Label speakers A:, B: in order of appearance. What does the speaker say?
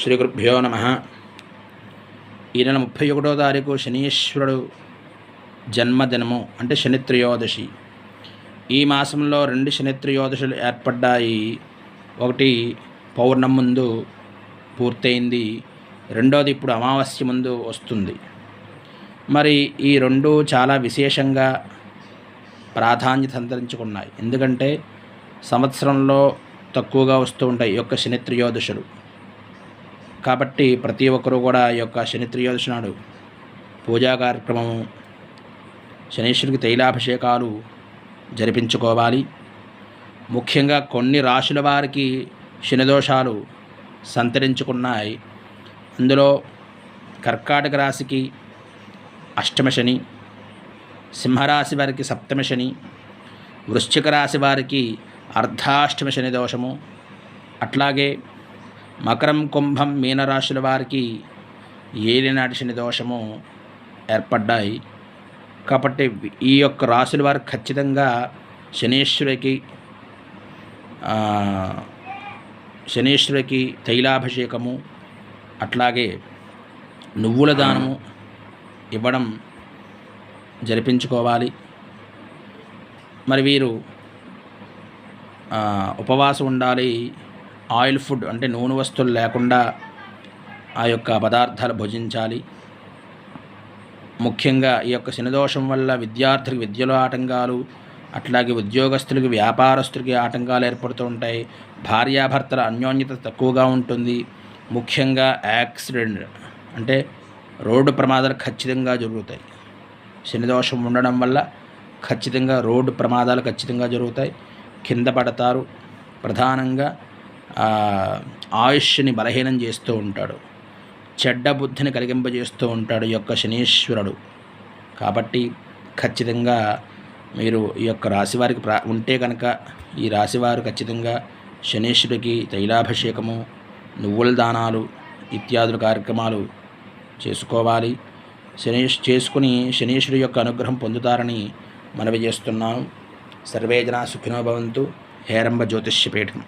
A: శ్రీ గురుభ్యో నమ. ఈ నెల ముప్పై ఒకటో తారీఖు శనీశ్వరుడు జన్మదినము అంటే శనిత్రయోదశి. ఈ మాసంలో రెండు శనిత్రయోదశులు ఏర్పడ్డాయి. ఒకటి పౌర్ణం ముందు పూర్తయింది రెండోది ఇప్పుడు అమావాస్య ముందు వస్తుంది. మరి ఈ రెండు చాలా విశేషంగా ప్రాధాన్యత సంతరించుకున్నాయి ఎందుకంటే సంవత్సరంలో తక్కువగా వస్తూ ఉంటాయి ఈ యొక్క శనిత్రయోదశులు. కాబట్టి ప్రతి ఒక్కరూ కూడా ఈ యొక్క శని త్రయోదశి నాడు పూజా కార్యక్రమము శనీశ్వరికి తైలాభిషేకాలు జరిపించుకోవాలి. ముఖ్యంగా కొన్ని రాశుల వారికి శనిదోషాలు సంతరించుకున్నాయి. అందులో కర్కాటక రాశికి అష్టమ శని సింహరాశి వారికి సప్తమ శని వృశ్చిక రాశి వారికి అర్ధాష్టమ శని దోషము. అట్లాగే మకరం కుంభం మీనరాశుల వారికి ఏలినాటి శని దోషము ఏర్పడ్డాయి. కాబట్టి ఈ యొక్క రాశుల వారు ఖచ్చితంగా శనీశ్వరికి శనీశ్వరికి తైలాభిషేకము అట్లాగే నువ్వుల దానము ఇవ్వడం జరిపించుకోవాలి. మరి వీరు ఉపవాసం ఉండాలి. ఆయిల్ ఫుడ్ అంటే నూనె వస్తువులు లేకుండా ఆ యొక్క పదార్థాలు భుజించాలి. ముఖ్యంగా ఈ యొక్క శనిదోషం వల్ల విద్యార్థులకు విద్యలో ఆటంకాలు అట్లాగే ఉద్యోగస్తులకి వ్యాపారస్తులకి ఆటంకాలు ఏర్పడుతూ ఉంటాయి. భార్యాభర్తల అన్యోన్యత తక్కువగా ఉంటుంది. ముఖ్యంగా యాక్సిడెంట్ అంటే రోడ్డు ప్రమాదాలు ఖచ్చితంగా జరుగుతాయి. శనిదోషం ఉండడం వల్ల ఖచ్చితంగా రోడ్డు ప్రమాదాలు ఖచ్చితంగా జరుగుతాయి. కింద పడతారు. ప్రధానంగా ఆయుష్ని బలహీనం చేస్తూ ఉంటాడు. చెడ్డ బుద్ధిని కలిగింపజేస్తూ ఉంటాడు ఈ యొక్క శనీశ్వరుడు. కాబట్టి ఖచ్చితంగా మీరు ఈ యొక్క రాశివారికి ప్రా ఉంటే కనుక ఈ రాశివారు ఖచ్చితంగా శనీశ్వరుడికి తైలాభిషేకము నువ్వుల దానాలు ఇత్యాదుల కార్యక్రమాలు చేసుకోవాలి. శనీష్ చేసుకుని శనీశ్వరుడి యొక్క అనుగ్రహం పొందుతారని మనవి చేస్తున్నాం. సర్వేజన సుఖినోభవంతు భవంతు. హేరంబ జ్యోతిష్యపీఠం